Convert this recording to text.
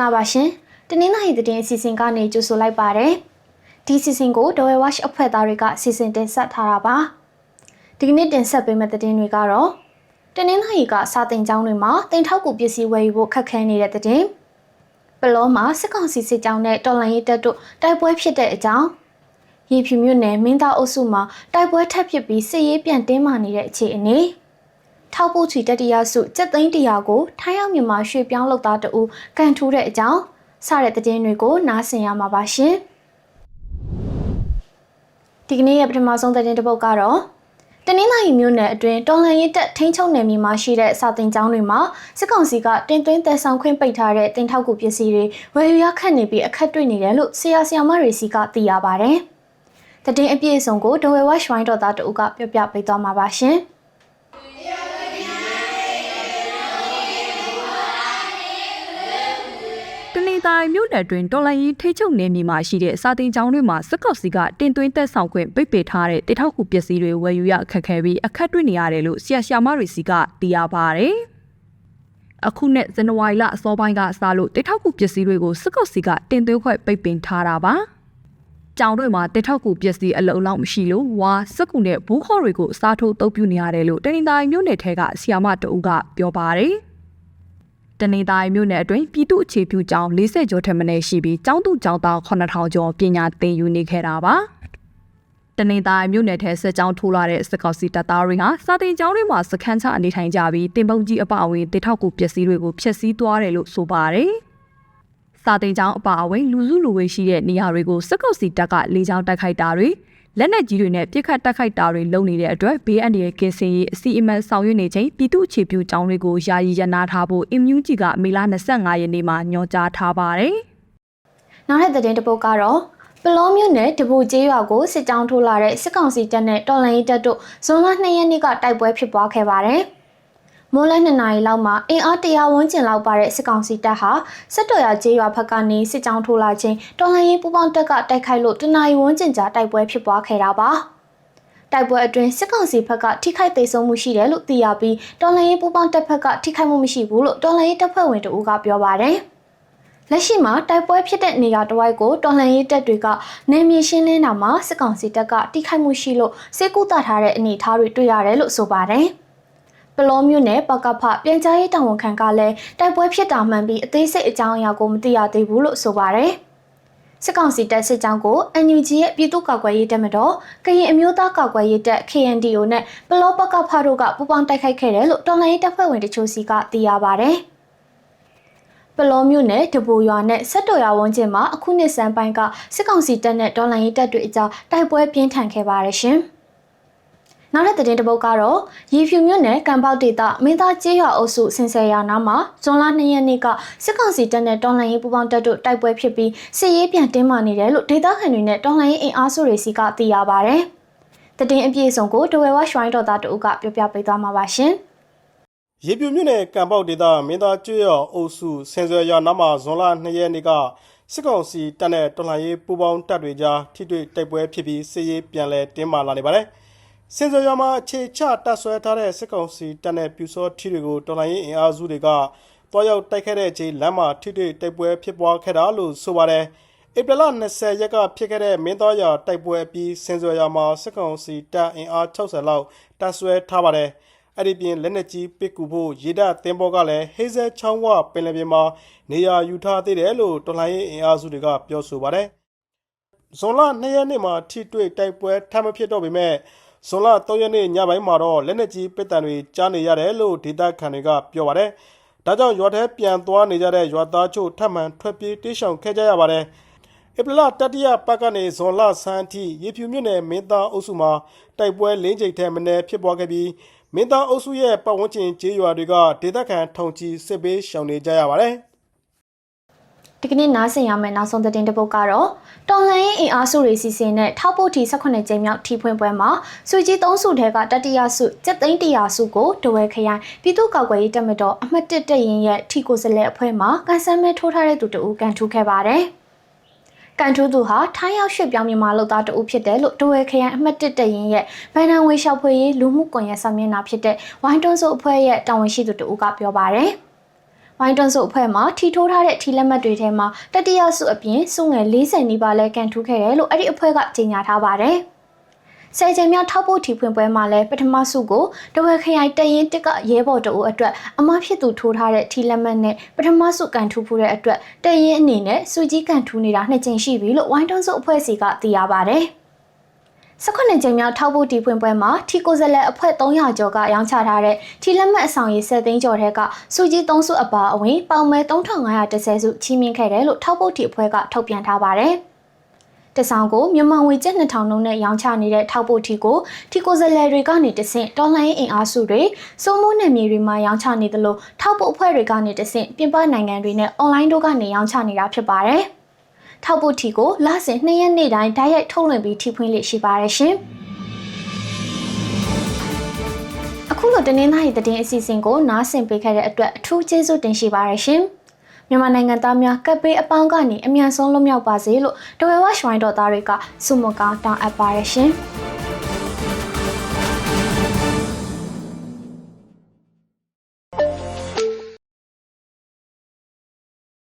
င်္ဂလာပါရှင်တနင်္လာရီသတင်းအစီအစဉ်ကနေကြိုဆိုလိုက်ပါတယ်ဒီအစီအစဉ်ကို Dawei Watch အဖွဲ့သားတွေကစီစဉ်တင်ဆက်ထားတာပါဒီကနေ့တင်ဆက်ပေးမယ့်သတင်းတွေကတော့တနင်္လာရီကစာတင်ကျောင်းတွေမှာတင်ထောက်ကူပစ္စည်းဝယ်ယူဖို့ခက်ခဲနေတဲ့သတင်းပလောမှာစစ်ကောင်စီစစ်ကြောင်းနဲ့တော်လန်ရေးတပ်တို့တိုက်ပွဲဖြစ်တဲ့အကြောင်းရေဖြူမြို့နယ်မင်းသားအုပ်စုမှာတိုက်ပွဲထပ်ဖြစ်ပြီးစစ်ရေးပြန်တင်းမာနေတဲ့အခြေအနေ ထောက်ပို့ချီတတိယစုစက်သိန်းတရာကိုထိုင်းရောက်မြန်မာရွှေပြောင်းလုပ်သားတအူကန်ထူးတဲ့အကြောင်းစတဲ့သတင်းတွေကိုနားဆင်ရမှာပါရှင်ဒီကနေ့ရဲ့ပထမဆုံးသတင်းတစ်ပုဒ်ကတော့တနင်္လာရီမြို့နယ်အတွင်းတော်လန်ရေးတပ်ထိန်းချုပ်နယ်မြေမှာရှိတဲ့စာတင်ကျောင်းတွေမှာစစ်ကောင်စီကတင်သွင်းသက်ဆောင်ခွင့်ပိတ်ထားတဲ့တင်ထောက်ကူပစ္စည်းတွေဝယ်ယူရခက်နေပြီးအခက်တွေ့နေတယ်လို့ဆရာဆရာမတွေစီကသိရပါဗျ။တည်င်းအပြည့်အစုံကိုဒဝဲဝက်ရွှိုင်းတော်သားတို့ကပြောပြပေးသွားမှာပါရှင်။ သာရီမြို့နယ်တွင်တော်လိုင်းရင်ထိချုပ်နယ်မြေမှာရှိတဲ့စာတင်ကျောင်းတွေမှာစစ်ကောင်စီကတင်သွင်းသက်ဆောင်ခွင့်ပိတ်ပင်ထားတဲ့တေထောက်ကူပစ္စည်းတွေဝယ်ယူရအခက်ခဲပြီးအခက်တွေ့နေရတယ်လို့ဆရာရှာမတွေစီကသိရပါတယ်။အခုနဲ့ဇန်နဝါရီလအစောပိုင်းကစလို့တေထောက်ကူပစ္စည်းတွေကိုစစ်ကောင်စီကတင်သွင်းခွင့်ပိတ်ပင်ထားတာပါ။ကျောင်းတွေမှာတေထောက်ကူပစ္စည်းအလုံးလောက်မရှိလို့ဝါစက်ကူနဲ့ဘူးခေါ်တွေကိုအစားထိုးတုပ်ပြနေရတယ်လို့တနင်္သာရီမြို့နယ်ထဲကဆီယာမတအုပ်ကပြောပါတယ်။ တနေသားမြို့နယ်အတွင်းပြည်သူ့အခြေပြုကျောင်း40ကျော်ထက်မနည်းရှိပြီးကျောင်းသူကျောင်းသား9000ကျော်ပညာသင်ယူနေခဲ့တာပါတနေသားမြို့နယ်ထဲစစ်ကြောင်းထိုးလာတဲ့စစ်ကောင်စီတပ်သားတွေဟာစာတင်ကျောင်းတွေမှာစခန်းချအနေထိုင်ကြပြီးတင်ပုံကြီးအပအဝင်တေထောက်ကူပစ္စည်းတွေကိုဖျက်ဆီးသွားတယ်လို့ဆိုပါတယ်စာတင်ကျောင်းအပအဝင်လူစုလူဝေးရှိတဲ့နေရာတွေကိုစစ်ကောင်စီတပ်ကလေကြောင်းတိုက်ခိုက်တာတွေ လက်နက်ကြီးတွေနဲ့ပြစ်ခတ်တိုက်ခိုက်တာတွေလုပ်နေတဲ့အတွက်ဘေးအန္တရာယ်ကင်းစင်ရေးအစီအမံဆောင်ရွက်နေချိန်ပြည်သူ့အခြေပြုကျောင်းတွေကိုယာယီရနာထားဖို့အင်မြူဂျီကမေလ25ရက်နေ့မှာညွှန်ကြားထားပါတယ်။နောက်ထပ်သတင်းတစ်ပုဒ်ကတော့ပလောမြို့နယ်တပူကျေးရွာကိုစစ်ကြောင်းထိုးလာတဲ့စစ်ကောင်စီတပ်နဲ့တော်လှန်ရေးတပ်တို့ဇွန်လ2ရက်နေ့ကတိုက်ပွဲဖြစ်ပွားခဲ့ပါတယ်။ မိုးလ2နာရီလောက်မှာအင်အားတရာဝန်းကျင်လောက်ပါတဲ့စစ်ကောင်စီတပ်ဟာစစ်တော်ရကျေးရွာဘက်ကနေစစ်ကြောင်းထိုးလာခြင်းတော်လှန်ရေးပူးပေါင်းတပ်ကတိုက်ခိုက်လို့တနာရီဝန်းကျင်ကြာတိုက်ပွဲဖြစ်ပွားခဲ့တာပါ။တိုက်ပွဲအတွင်းစစ်ကောင်စီဘက်ကထိခိုက်ဒေဆုံးမှုရှိတယ်လို့သိရပြီးတော်လှန်ရေးပူးပေါင်းတပ်ဘက်ကထိခိုက်မှုမရှိဘူးလို့တော်လှန်ရေးတပ်ဖွဲ့ဝင်တို့ကပြောပါတယ်။လက်ရှိမှာတိုက်ပွဲဖြစ်တဲ့နေရာတစ်ဝိုက်ကိုတော်လှန်ရေးတပ်တွေကနေမြေရှင်းလင်းတာမှာစစ်ကောင်စီတပ်ကတိခိုက်မှုရှိလို့စစ်ကူတာထားတဲ့အနေအထားတွေတွေ့ရတယ်လို့ဆိုပါတယ်။ ပလောမျိုးနဲ့ပကဖပြန်ကြားရေးတာဝန်ခံကလည်းတိုက်ပွဲဖြစ်တာမှန်ပြီးအသေးစိတ်အကြောင်းအရာကိုမသိရသေးဘူးလို့ဆိုပါတယ်။စစ်ကောင်စီတပ်စစ်ကြောင်းကို NUG ရဲ့ပြည်သူ့ကာကွယ်ရေးတပ်မတော်ကရင်အမျိုးသားကာကွယ်ရေးတပ် KNDO နဲ့ပလောပကဖတို့ကပူးပေါင်းတိုက်ခိုက်ခဲ့တယ်လို့တော်လှန်ရေးတပ်ဖွဲ့ဝင်တချို့စီကသိရပါတယ်။ပလောမျိုးနဲ့တပူရွာနဲ့ဆက်တော်ရွာဝန်းကျင်မှာအခုနှစ်စံပိုင်းကစစ်ကောင်စီတပ်နဲ့တော်လှန်ရေးတပ်တွေအကြားတိုက်ပွဲပြင်းထန်ခဲ့ပါတယ်ရှင်။ နောက်တဲ့သတင်းတစ်ပုဒ်ကတော့ရေဖြူမြို့နယ်ကံပေါက်ဒေသမင်းသားကျေးရွာအုပ်စုစင်ဆယ်ရာနားမှာဇွန်လ2ရက်နေ့ကစစ်ကောင်စီတပ်နဲ့တော်လှန်ရေးပူးပေါင်းတပ်တို့တိုက်ပွဲဖြစ်ပြီးစစ်ရေးပြန်တင်းမာနေတယ်လို့ဒေသခံတွေနဲ့တော်လှန်ရေးအင်အားစုတွေစီကသိရပါဗျ။တည်င်းအပြည့်အစုံကိုဒဝဲဝရွှိုင်းတော်သားတို့ကပြောပြပေးသွားမှာပါရှင်။ရေပြူမြို့နယ်ကံပေါက်ဒေသမင်းသားကျွော်အုပ်စုဆင်ဆွေရနားမှာဇွန်လ2ရက်နေ့ကစစ်ကောင်စီတပ်နဲ့တော်လှန်ရေးပူးပေါင်းတပ်တွေကြားထိတွေ့တိုက်ပွဲဖြစ်ပြီးစစ်ရေးပြန်လည်တင်းမာလာနေပါတယ်။ စင်စရွာမှာအခြေချတပ်ဆွဲထားတဲ့စစ်ကောင်စီတပ်နဲ့ပြူစောထီတွေကိုတော်လိုင်းရင်အင်အားစုတွေကတွားရောက်တိုက်ခဲ့တဲ့အချိန်လမ်းမှာထိတွေ့တိုက်ပွဲဖြစ်ပွားခဲ့တာလို့ဆိုပါတယ်။ဧပြီလ20ရက်ကဖြစ်ခဲ့တဲ့မင်းသားရွာတိုက်ပွဲအပြီးစင်စရွာမှာစစ်ကောင်စီတပ်အင်အား60လောက်တပ်ဆွဲထားပါတယ်။အဲ့ဒီပြင်လက်နက်ကြီးပစ်ကူဖို့ရေတပ်သင်္ဘောကလည်းဟေးဇဲချောင်းဝပင်လယ်ပြင်မှာနေရာယူထားသေးတယ်လို့တော်လိုင်းရင်အင်အားစုတွေကပြောဆိုပါတယ်။ဇွန်လ2ရက်နေ့မှာထိတွေ့တိုက်ပွဲထပ်မဖြစ်တော့ပေမဲ့ ဇွန်လ3ရက်နေ့ညပိုင်းမှာတော့လက်နက်ကြီးပစ်တံတွေကြားနေရတယ်လို့ဒေသခံတွေကပြောပါတယ်။ဒါကြောင့်ရွာထဲပြန်သွားနေကြတဲ့ရွာသားချို့ထပ်မံထွက်ပြေးတိရှောင်ခဲ့ကြရပါတယ်။ဧပြီလတတိယပတ်ကနေဇွန်လဆန်းအထိရေဖြူမြို့နယ်မင်းသားအုပ်စုမှာတိုက်ပွဲလင်းကျိတ်ထဲမနေဖြစ်ပွားခဲ့ပြီးမင်းသားအုပ်စုရဲ့ပတ်ဝန်းကျင်ကျေးရွာတွေကဒေသခံထုံချီစစ်ပေးရှောင်နေကြရပါတယ်။ ဒီကနေ့နားဆင်ရမယ့်နောက်ဆုံးသတင်းတစ်ပုဒ်ကတော့တော်လှန်ရေးအင်အားစုတွေစီစဉ်တဲ့ထောက်ပို့ထီ18ကြိမ်မြောက်ထီဖွင့်ပွဲမှာစုကြီး3စုထဲကတတိယစုစက်သိန်းတရာစုကိုတဝဲခရိုင်ပြည်သူ့ကောက်ွယ်ရေးတပ်မတော်အမှတ်1တပ်ရင်းရဲ့ထီကိုစလဲအဖွဲ့မှကန်ဆယ်မဲထိုးထားတဲ့သူတဦးကန်ထူးခဲ့ပါတယ်။ကန်ထူးသူဟာထိုင်းရောက်ရွှေ့ပြောင်းမြန်မာလုပ်သားတဦးဖြစ်တယ်လို့တဝဲခရိုင်အမှတ်1တပ်ရင်းရဲ့ဗန်နံဝေလျှောက်ဖွေရေးလူမှုကွန်ရက်စာမျက်နှာဖြစ်တဲ့ဝိုင်းတွန်းစုအဖွဲ့ရဲ့တာဝန်ရှိသူတဦးကပြောပါတယ်။မ ဝိုင်းတွန်းစုအဖွဲ့မှာထီထိုးထားတဲ့ထီလက်မှတ်တွေထဲမှာတတိယစုအပြင်စုငယ်40နီးပါးလဲကန်ထူးခဲ့တယ်လို့အဲ့ဒီအဖွဲ့ကကြေညာထားပါတယ်။ဆယ်ကြိမ်မြောက်ထောက်ပို့ထီဖွင့်ပွဲမှာလည်းပထမဆုကိုတဝက်ခရိုင်တရင်တစ်ကရဲဘော်တအုပ်အတွက်အမဖြစ်သူထိုးထားတဲ့ထီလက်မှတ်နဲ့ပထမဆုကန်ထူဖူးတဲ့အတွက်တရင်အနေနဲ့စုကြီးကန်ထူနေတာနှစ်ကြိမ်ရှိပြီလို့ဝိုင်းတွန်းစုအဖွဲ့စီကသိရပါဗျ။ 18ကြိမ်မြောက်ထောက်ပို့တီဖွင့်ပွဲမှာထီကိုဇလက်အဖွဲ့300ကျော်ကရောင်းချထားတဲ့ထီလက်မှတ်အဆောင်ရည်7သိန်းကျော်ထဲကစုကြီး3စုအပါအဝင်ပေါင်မဲ3530စုချီးမြှင့်ခဲ့တယ်လို့ထောက်ပို့တီအဖွဲ့ကထုတ်ပြန်ထားပါတယ်။တဆောင်ကိုမြန်မာငွေကျပ်2000လုံးနဲ့ရောင်းချနေတဲ့ထောက်ပို့ထီကိုထီကိုဇလယ်တွေကနေတဆင့်တော်လိုင်းအင်အားစုတွေစိုးမိုးနယ်မြေတွေမှာရောင်းချနေသလိုထောက်ပို့အဖွဲ့တွေကနေတဆင့်ပြင်ပနိုင်ငံတွေနဲ့အွန်လိုင်းတို့ကနေရောင်းချနေတာဖြစ်ပါတယ်။ ထောက်ဖို့ထီကိုလစဉ်2ရက်နေ့တိုင်းဓာတ်ရိုက်ထုတ်လွှင့်ပြီးထီဖွင့်လေ့ရှိပါတယ်ရှင်။အခုလိုတနင်္လာရီသတင်းအစီအစဉ်ကိုနားဆင်ပေးခဲ့တဲ့အတွက်အထူးကျေးဇူးတင်ရှိပါတယ်ရှင်။မြန်မာနိုင်ငံသားများကပ်ပေးအပေါင်းကနေအမြန်ဆုံးလွတ်မြောက်ပါစေလို့တဝဲဝါရွှိုင်းတော်သားတွေကဆုမကောင်းတောင်းအပ်ပါတယ်ရှင်။